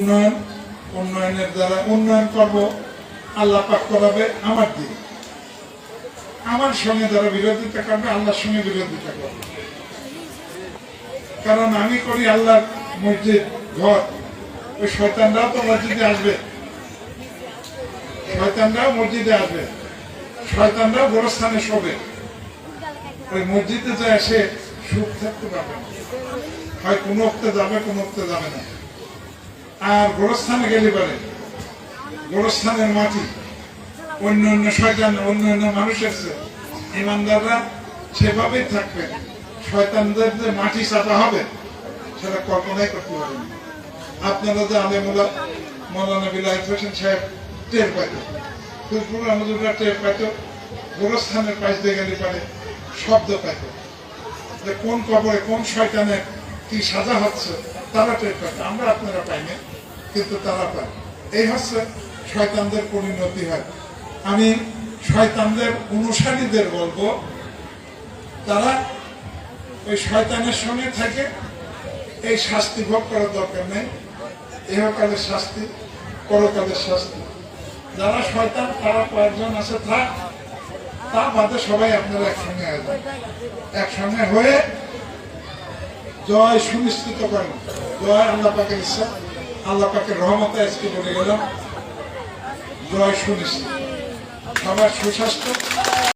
উন্নয়ন, উন্নয়নের দ্বারা উন্নয়ন করব, আল্লাহ পাক করাবে আমার দিন। আমার সঙ্গে যারা বিরোধিতা করবে, আল্লাহর সঙ্গে বিরোধিতা করবে। কারণ আমি করি আল্লাহর মসজিদ, ঘর। ওই শয়তানরাও তো মসজিদে আসবে। শয়তানরাও মসজিদে আসবে। শয়তানরাও গোরস্থানে শোবে। ওই মসজিদে যে এসে সুখ থাকতে পারবে। হয় কোনো অক্তে যাবে, কোনো অক্তে যাবে না। আর গোরস্থানে গেলে পারে। গোরস্থানের মাটি, অন্য অন্য শয়তান, অন্য অন্য মানুষ চেয়ে ইমানদাররা সেভাবেই থাকবে। শয়তানদের যে মাটি চাপা হবে, সেটা কল্পনাই করতে পারেন আপনারা যে আলেমুলা মৌলানা বিলাহিদ হোসেন সাহেব টের পাইত ফুলপুর আমাদের টের পাইত, গোরস্থানের পাশ দিয়ে গেলে পারে, শব্দ পাইত। যে কোন কবরে কোন শয়তানের কি সাজা হচ্ছে, তারা টের পায় আমরা আপনারা পাইনি কিন্তু তারা পায়। এই হচ্ছে শয়তানদের পরিণতি হয়। আমি শয়তানদের অনুসারীদের বলব, তারা ওই শয়তানের সঙ্গে থাকে, এই শাস্তি ভোগ করার দরকার নেই। ইহকালের শাস্তি, পরকালের শাস্তি। যারা শয়তান, তারা কয়েকজন আছে থাক তা বাদে সবাই আপনারা একসঙ্গে আসবেন একসঙ্গে হয়ে জয় সুনিশ্চিত করেন। জয় আল্লাহ পাকের ইচ্ছা। আল্লাহ পাকের রহমতে আজকে বলে গেলাম জয় শুনেছি। সবার সুস্বাস্থ্য।